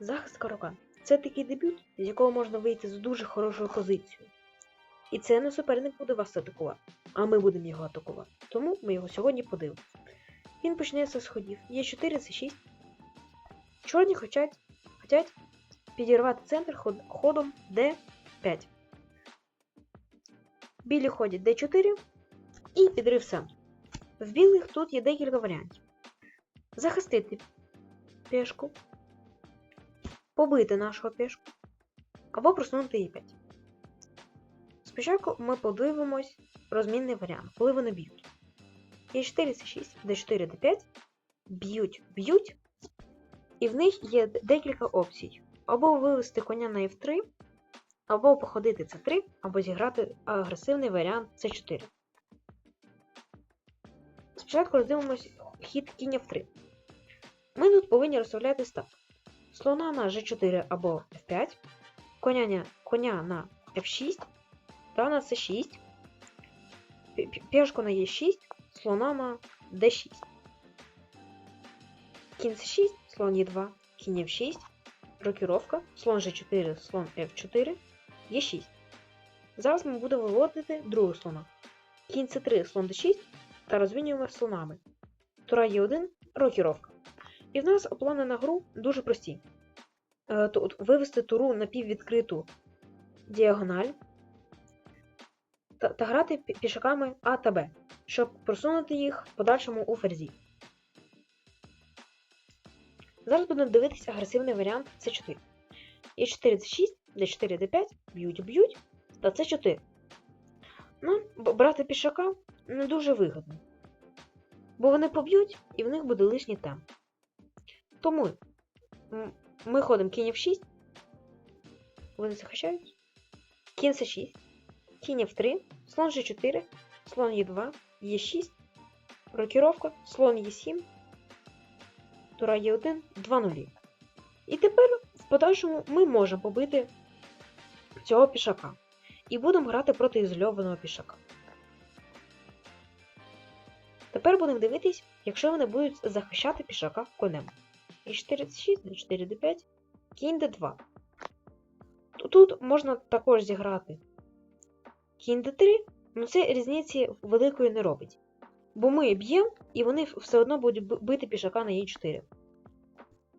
Захист Карака. Це такий дебют, з якого можна вийти з дуже хорошою позицією. І це не суперник буде вас атакувати, а ми будемо його атакувати. Тому ми його сьогодні подивимося. Він почнеться з ходів. Є 4, це 6. Чорні хочуть, хочуть підірвати центр ход, ходом D5. Білі ходять D4 і підрив центру. В білих тут є декілька варіантів. Захистити пешку, побити нашого пешку або просунути її 5. Спочатку ми подивимось розмінний варіант, коли вони б'ють. Е4 це 6, d4 d5, б'ють, б'ють, і в них є декілька опцій. Або вивести коня на F3, або походити c3, або зіграти агресивний варіант c4. Спочатку роздивимось хід кінь F3. Ми тут повинні розставлятись так. Слона на G4 або F5, коня, коня на F6 та на C6, пі- пі- пішку на E6, слона на D6. Кінь C6, слон E2, кінь F6, рокіровка, слон G4, слон F4, E6. Зараз ми будемо виводити другого слона. Кінь C3, слон D6 та розмінюємо слонами. Тура Е1, рокіровка. І в нас плани на гру дуже прості. Е, Тут вивести туру на піввідкриту діагональ та, та грати пішаками А та Б, щоб просунути їх в подальшому у ферзі. Зараз будемо дивитися агресивний варіант С4. Е4 С6, Д4 Д5, б'ють, б'ють, та С4. Нам б- брати пішака не дуже вигідно. Бо вони поб'ють і в них буде лишній темп. Тому м, ми ходимо кінь F6. Вони захищають. Кінь С6. Кінь F3, слон G4, слон Е2, Е6, рокіровка, слон Е7, тура Е1, 2 нулі. І тепер в подальшому ми можемо побити цього пішака. І будемо грати проти ізольованого пішака. Тепер будемо дивитись, якщо вони будуть захищати пішака конем. І 46, 4 d5, кінь d2. Тут можна також зіграти кінь d3, але це різниці великої не робить. Бо ми б'ємо, і вони все одно будуть бити пішака на e4.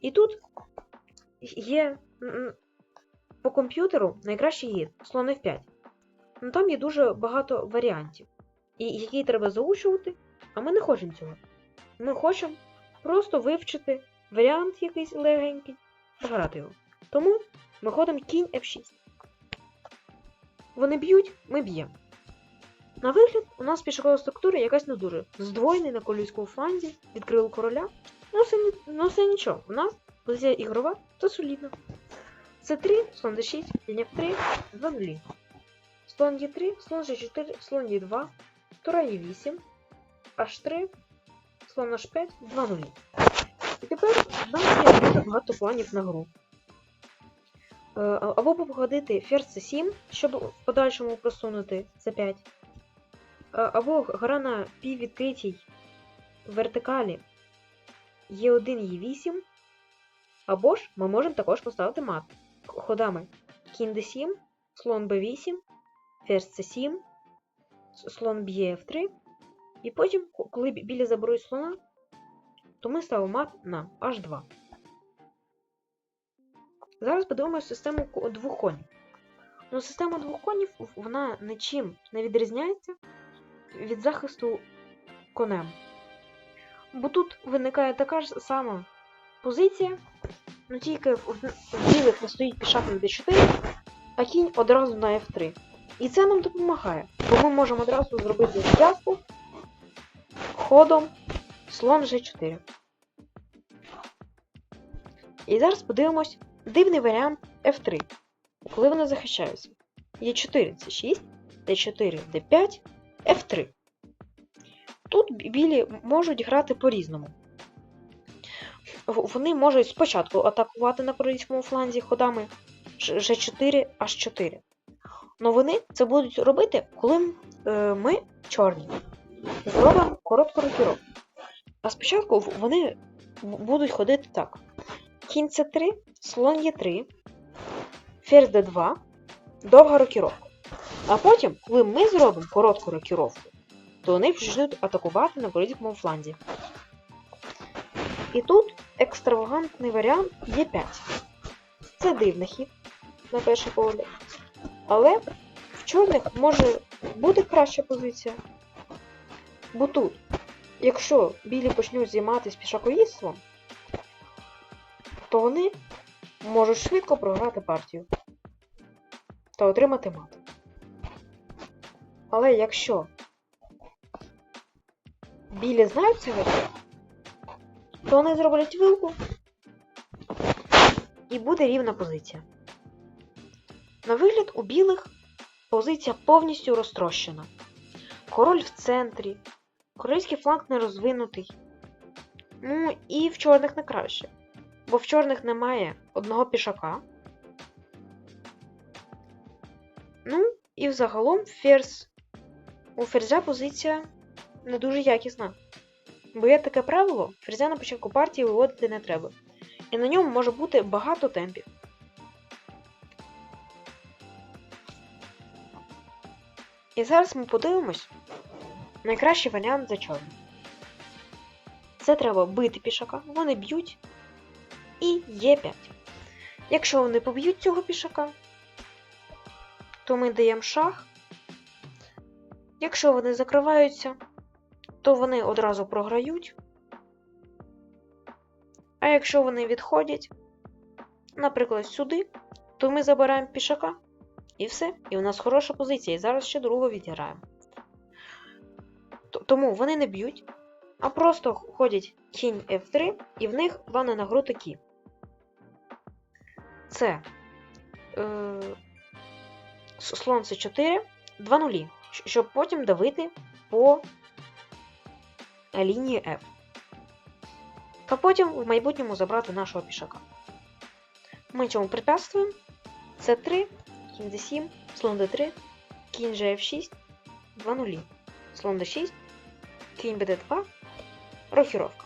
І тут є по комп'ютеру найкращий гід слон F5. Ну там є дуже багато варіантів, і які треба заучувати, а ми не хочемо цього. Ми хочемо просто вивчити варіант якийсь легенький та його. Тому ми ходимо кінь F6. Вони б'ють, ми б'ємо. На вигляд, у нас пішокова структура якась не дуже. Здвоєний на колійському фланзі, відкрили короля. Ну це, ні- ну, це нічого. У нас позиція ігрова, то солідно. С3, слон d6, кінь F3, 2 нулі. Слон Е3, слон G4, слон Е2, тура Е8, H3, слон H5, 2 нулі. І тепер в нас є дуже багато планів на гру. Е, Або походити ферзь c7, щоб в подальшому просунути c5. Е, Або гра на піввідкритій вертикалі Е1, Е8. Або ж ми можемо також поставити мат ходами кінь d7, слон b8, ферзь c7, слон б'є f3. І потім, коли бі- білі заберуть слона, то ми ставимо на h2. Зараз подивимося систему двох конів. Ну, система двох конів вона нічим не відрізняється від захисту конем. Бо тут виникає така ж сама позиція, ну тільки в, в білих не стоїть пішак на d4, а кінь одразу на f3. І це нам допомагає, бо ми можемо одразу зробити зв'язку ходом слон g4. І зараз подивимось дивний варіант F3, коли вони захищаються. Е4 це 6, D4, D5, F3. Тут білі можуть грати по-різному. Вони можуть спочатку атакувати на корейському фланзі ходами G4, H4. Но вони це будуть робити, коли е, ми чорні. Зробимо коротку рокіровку. А спочатку вони будуть ходити так. Кінь С3, слон Е3, ферзь Д2, довга рокіровка. А потім, коли ми зробимо коротку рокіровку, то вони почнуть атакувати на королівському фланзі. І тут екстравагантний варіант Е5. Це дивний хід, на перший погляд. Але в чорних може бути краща позиція. Бо тут, якщо білі почнуть займатися пішакоїдством, то вони можуть швидко програти партію та отримати мат. Але якщо білі знають варіант, то вони зроблять вилку і буде рівна позиція. На вигляд у білих позиція повністю розтрощена. Король в центрі, королівський фланг не розвинутий. Ну і в чорних не краще. Бо в чорних немає одного пішака. Ну, і взагалом ферзь. У ферзя позиція не дуже якісна. Бо є таке правило, ферзя на початку партії виводити не треба. І на ньому може бути багато темпів. І зараз ми подивимось найкращий варіант за чорним. Це треба бити пішака, вони б'ють. І Е5. Якщо вони поб'ють цього пішака, то ми даємо шах. Якщо вони закриваються, то вони одразу програють. А якщо вони відходять, наприклад, сюди, то ми забираємо пішака. І все. І у нас хороша позиція. І зараз ще другу відіграємо. Тому вони не б'ють, а просто ходять кінь F3, і в них плани на гру такі. Це е, слон С4, 2 нулі, щоб потім давити по лінії F. Та потім в майбутньому забрати нашого пішака. Ми цьому препятствуємо. С3, кінь d7, слон d3, кінь gf6, 2 нулі, слон d6, кінь bd2, рокіровка.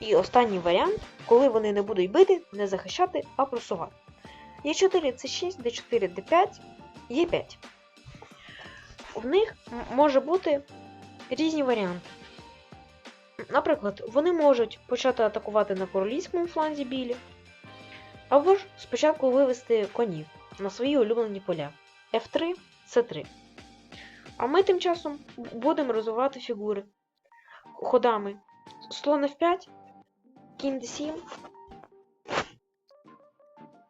І останній варіант, коли вони не будуть бити, не захищати, а просувати. Е4, С6, Д4, Д5, Е5. В них може бути різні варіанти. Наприклад, вони можуть почати атакувати на королівському фланзі білі, або ж спочатку вивести конів на свої улюблені поля F3, C3. А ми тим часом будемо розвивати фігури ходами слон F5, кінь D7,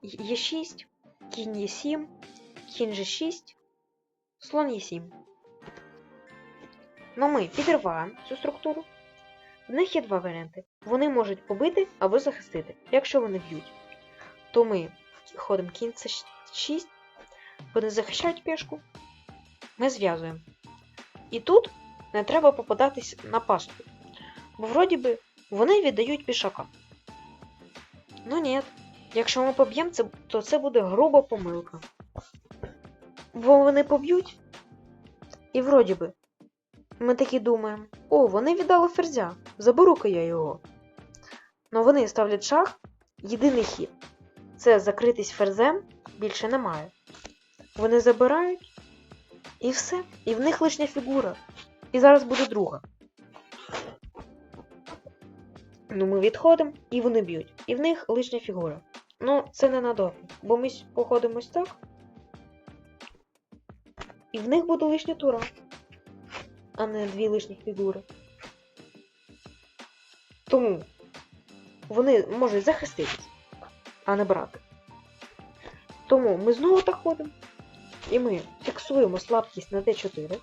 Е6, кінь Е7, кінь G6, слон Е7. Ну ми підриваємо цю структуру. В них є два варіанти. Вони можуть побити або захистити. Якщо вони б'ють, то ми ходимо кінь С6, вони захищають пішку, ми зв'язуємо. І тут не треба попадатись на пастку. Бо вроді би вони віддають пішака. Ну ні, якщо ми поб'ємо, то це буде груба помилка. Бо вони поб'ють, і вроді би, ми такі думаємо: о, вони віддали ферзя, заберу-ка я його. Но вони ставлять шах, єдиний хід. Це закритись ферзем більше немає. Вони забирають і все. І в них лишня фігура. І зараз буде друга. Ну, ми відходимо, і вони б'ють. І в них лишня фігура. Ну, це ненадовго. Бо ми походимо ось так. І в них буде лишня тура, а не дві лишні фігури. Тому вони можуть захиститись, а не брати. Тому ми знову так ходимо. І ми фіксуємо слабкість на d4.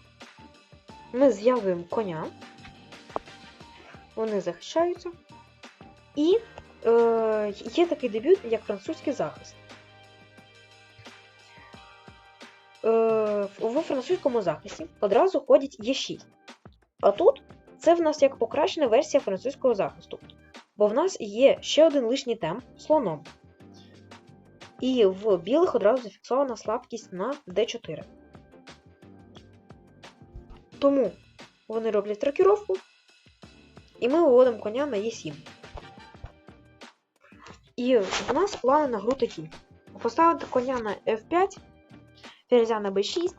Ми зв'язуємо коня. Вони захищаються. І е, є такий дебют, як французький захист. Е, У французькому захисті одразу ходять Е6. А тут це в нас як покращена версія французького захисту. Бо в нас є ще один лишній темп слоном. І в білих одразу зафіксована слабкість на d4. Тому вони роблять тракіровку, і ми виводимо коня на e7. І в нас плани на гру такі: поставити коня на F5, ферзя на B6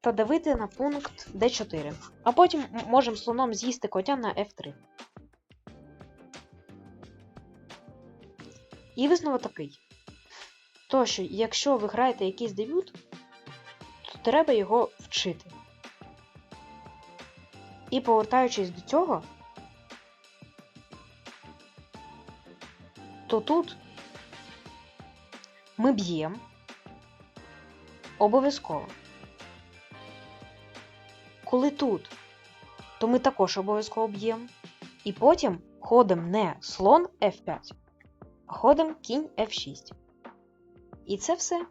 та давити на пункт D4. А потім можемо слоном з'їсти коня на F3. І висновок такий. То, що якщо ви граєте якийсь дебют, то треба його вчити. І повертаючись до цього, то тут ми б'ємо обов'язково. Коли тут, то ми також обов'язково б'ємо. І потім ходимо не слон F5, а ходимо кінь F6. І це все.